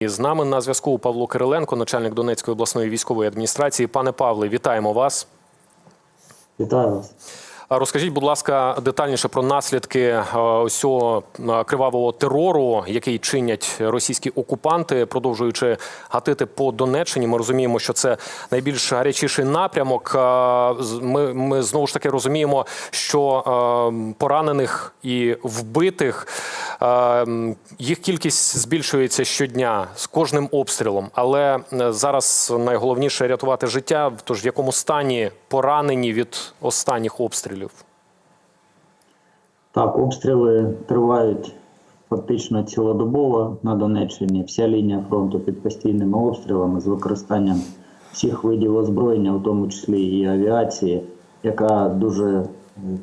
І з нами на зв'язку Павло Кириленко, начальник Донецької обласної військової адміністрації. Пане Павле, вітаємо вас. Вітаю вас. Розкажіть, будь ласка, детальніше про наслідки е, цього е, кривавого терору, який чинять російські окупанти, продовжуючи гатити по Донеччині. Ми розуміємо, що це найбільш гарячіший напрямок. Е, Ми, ми знову ж таки розуміємо, що е, поранених і вбитих е, їх кількість збільшується щодня з кожним обстрілом. Але е, зараз найголовніше рятувати життя. Тож в якому стані поранені від останніх обстрілів? Так, обстріли тривають фактично цілодобово на Донеччині. Вся лінія фронту під постійними обстрілами з використанням всіх видів озброєння, в тому числі і авіації, яка дуже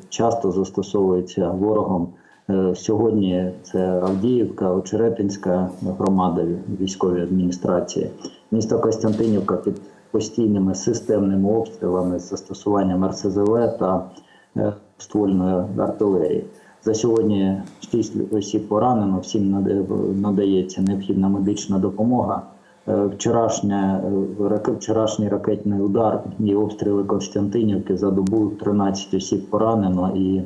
часто застосовується ворогом. Е, Сьогодні це Авдіївка, Очеретинська громада військової адміністрації, місто Костянтинівка під постійними системними обстрілами з застосуванням РСЗВ та ствольної артилерії. За сьогодні 6 осіб поранено, всім надається необхідна медична допомога. Е, Вчорашня, е, вчорашній ракетний удар і обстріли Константинівки за добу 13 осіб поранено і е,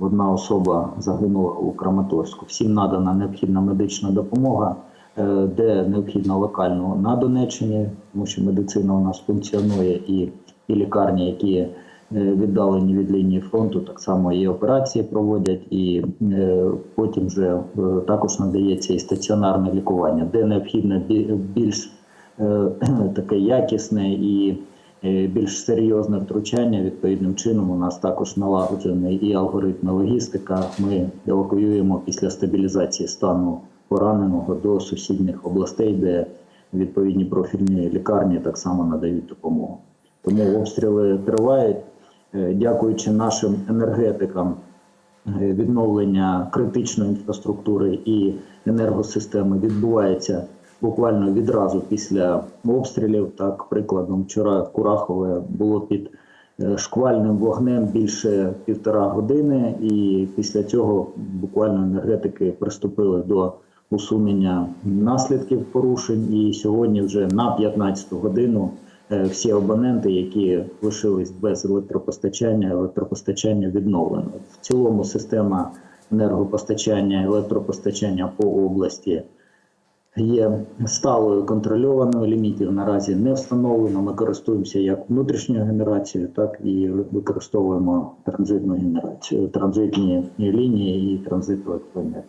одна особа загинула у Краматорську. Всім надана необхідна медична допомога, де необхідно локально на Донеччині, тому що медицина у нас функціонує і, і лікарні, які віддалені від лінії фронту, так само і операції проводять, і е, потім вже е, також надається і стаціонарне лікування, де необхідно більш е, таке якісне і е, більш серйозне втручання. Відповідним чином у нас також налагоджений і алгоритм логістика. Ми евакуюємо після стабілізації стану пораненого до сусідніх областей, де відповідні профільні лікарні так само надають допомогу. Тому обстріли тривають. Е, Дякуючи нашим енергетикам, е, відновлення критичної інфраструктури і енергосистеми відбувається буквально відразу після обстрілів. Так, прикладом, вчора Курахове було під е, шквальним вогнем більше півтора години, і після цього буквально енергетики приступили до усунення наслідків порушень. І сьогодні вже на 15 годину всі абоненти, які лишились без електропостачання, електропостачання відновлено. В цілому система енергопостачання, електропостачання по області є сталою контрольованою. Лімітів наразі не встановлено. Ми користуємося як внутрішньою генерацією, так і використовуємо транзитну генерацію, транзитні лінії і транзит електроенергії.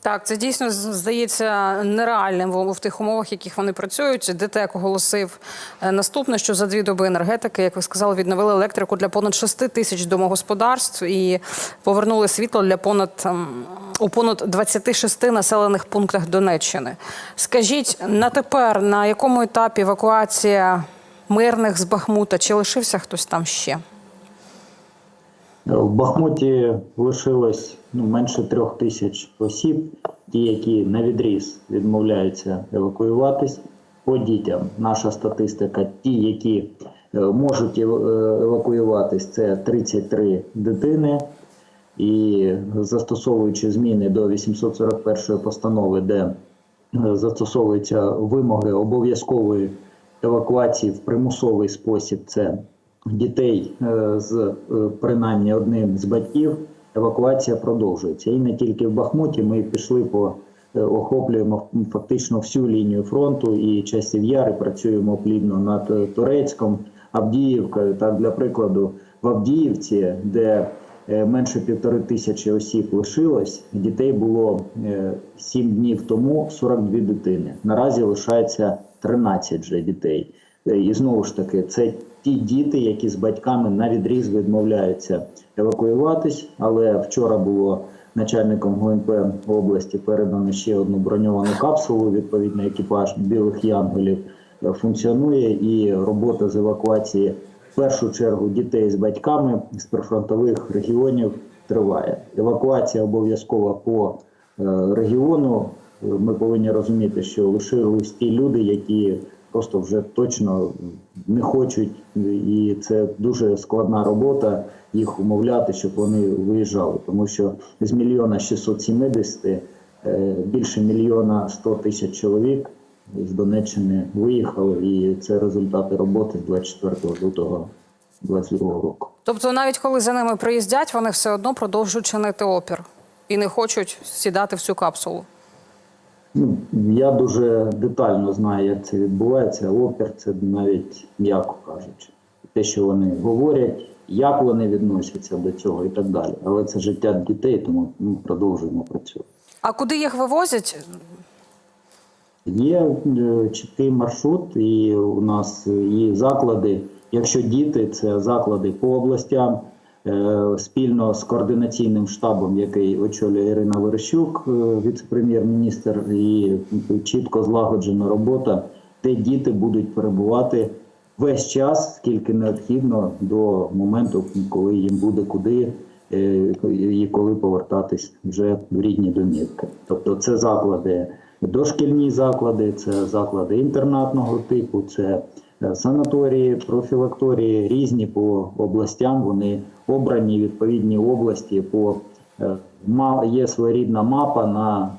Так, це дійсно здається нереальним в, тих умовах, в яких вони працюють. ДТЕК оголосив е, наступне, що за дві доби енергетики, як ви сказали, відновили електрику для понад 6 тисяч домогосподарств і повернули світло для понад ем, у понад 26 населених пунктах Донеччини. Скажіть на тепер на якому етапі евакуація мирних з Бахмута? Чи лишився хтось там ще? В Бахмуті лишилось ну, менше трьох тисяч осіб, ті, які на відріз відмовляються евакуюватись. По дітям наша статистика, ті, які е, можуть е, евакуюватись, це 33 дитини. І застосовуючи зміни до 841 постанови, де е, застосовуються вимоги обов'язкової евакуації в примусовий спосіб, це дітей е, з е, принаймні одним з батьків, евакуація продовжується. І не тільки в Бахмуті. Ми пішли по е, охоплюємо фактично всю лінію фронту і часів яри працюємо плідно над Турецьком, Авдіївкою. Так, для прикладу, в Авдіївці, де менше півтори тисячі осіб лишилось, дітей було сім днів тому 42 дитини. Наразі лишається 13 вже дітей. Е, І знову ж таки, це ті діти, які з батьками на відріз відмовляються евакуюватись. Але вчора було начальником ГУНП області передано ще одну броньовану капсулу. Відповідно, екіпаж білих янголів е, функціонує, і робота з евакуації в першу чергу дітей з батьками з прифронтових регіонів триває. Евакуація обов'язкова по е, регіону. Ми повинні розуміти, що лишились ті люди, які просто вже точно не хочуть, і це дуже складна робота їх умовляти, щоб вони виїжджали, тому що з мільйона 670 Е, Більше мільйона 100 тисяч чоловік з Донеччини виїхали, і це результати роботи з 24 лютого 22 року. Тобто, навіть коли за ними приїздять, вони все одно продовжують чинити опір і не хочуть сідати в цю капсулу. Ну, я дуже детально знаю, як це відбувається. Опір це навіть м'яко кажучи. Те, що вони говорять, як вони відносяться до цього і так далі. Але це життя дітей, тому ми продовжуємо працювати. А куди їх вивозять? Є е, чіткий маршрут, і у нас є заклади. Якщо діти, це заклади по областям е, спільно з координаційним штабом, який очолює Ірина Верещук, е, віце-прем'єр-міністр, і чітко злагоджена робота, де діти будуть перебувати весь час, скільки необхідно до моменту, коли їм буде куди е, і коли повертатись вже в рідні домівки. Тобто це заклади, дошкільні заклади, це заклади інтернатного типу, це е, санаторії, профілакторії різні по областям. Вони обрані відповідні області. По е, є своєрідна мапа на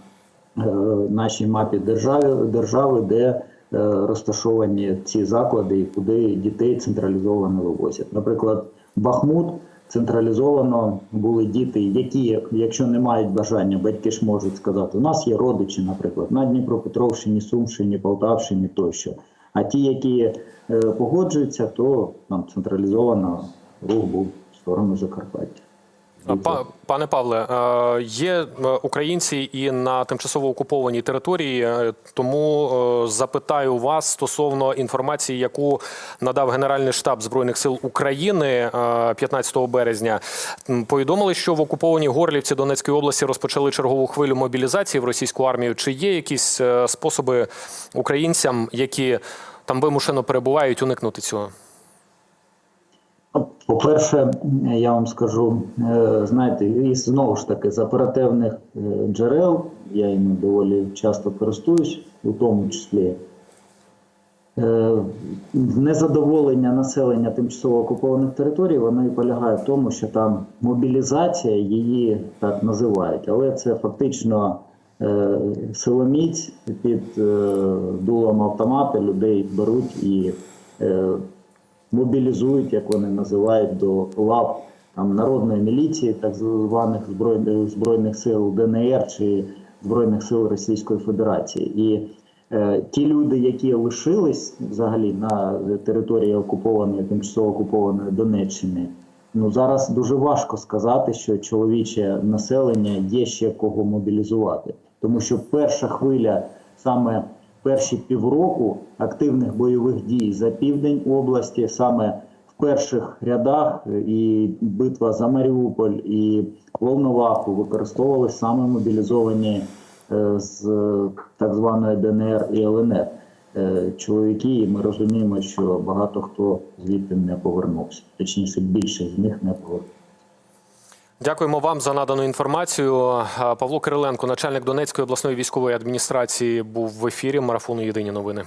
е, нашій мапі держави, держави, де е, розташовані ці заклади і куди дітей централізовано вивозять. Наприклад, Бахмут централізовано були діти, які, якщо не мають бажання, батьки ж можуть сказати, у нас є родичі, наприклад, на Дніпропетровщині, Сумщині, Полтавщині тощо. А ті, які е, погоджуються, то там централізовано рух був в сторону Закарпаття. Па- Пане Павле, е, є е, українці і на тимчасово окупованій території, е, тому запитаю вас стосовно інформації, яку надав Генеральний штаб збройних сил України е, 15 березня. Повідомили, що в окупованій Горлівці Донецької області розпочали чергову хвилю мобілізації в російську армію. Чи є якісь способи українцям, які там вимушено перебувають, уникнути цього? По-перше, я вам скажу, е, знаєте, і знову ж таки з оперативних е, джерел, я іми доволі часто користуюсь, у тому числі. Е, Незадоволення населення тимчасово окупованих територій, воно і полягає в тому, що там мобілізація, її так називають, але це фактично силоміць під дулом автомата людей беруть і мобілізують, як вони називають, до лав там, народної міліції, так званих збройних, збройних сил ДНР чи Збройних сил Російської Федерації. І е, ті люди, які лишились взагалі на території окупованої, тимчасово окупованої Донеччини, ну зараз дуже важко сказати, що чоловіче населення є ще кого мобілізувати, тому що перша хвиля саме перші півроку активних бойових дій за південь області, саме в перших рядах е, і битва за Маріуполь і Волноваху використовували саме мобілізовані е, з е, так званої ДНР і ЛНР чоловіки. І ми розуміємо, що багато хто звідти не повернувся. Точніше, більше з них не повернувся. Дякуємо вам за надану інформацію. Павло Кириленко, начальник Донецької обласної військової адміністрації, був в ефірі марафону Єдині новини.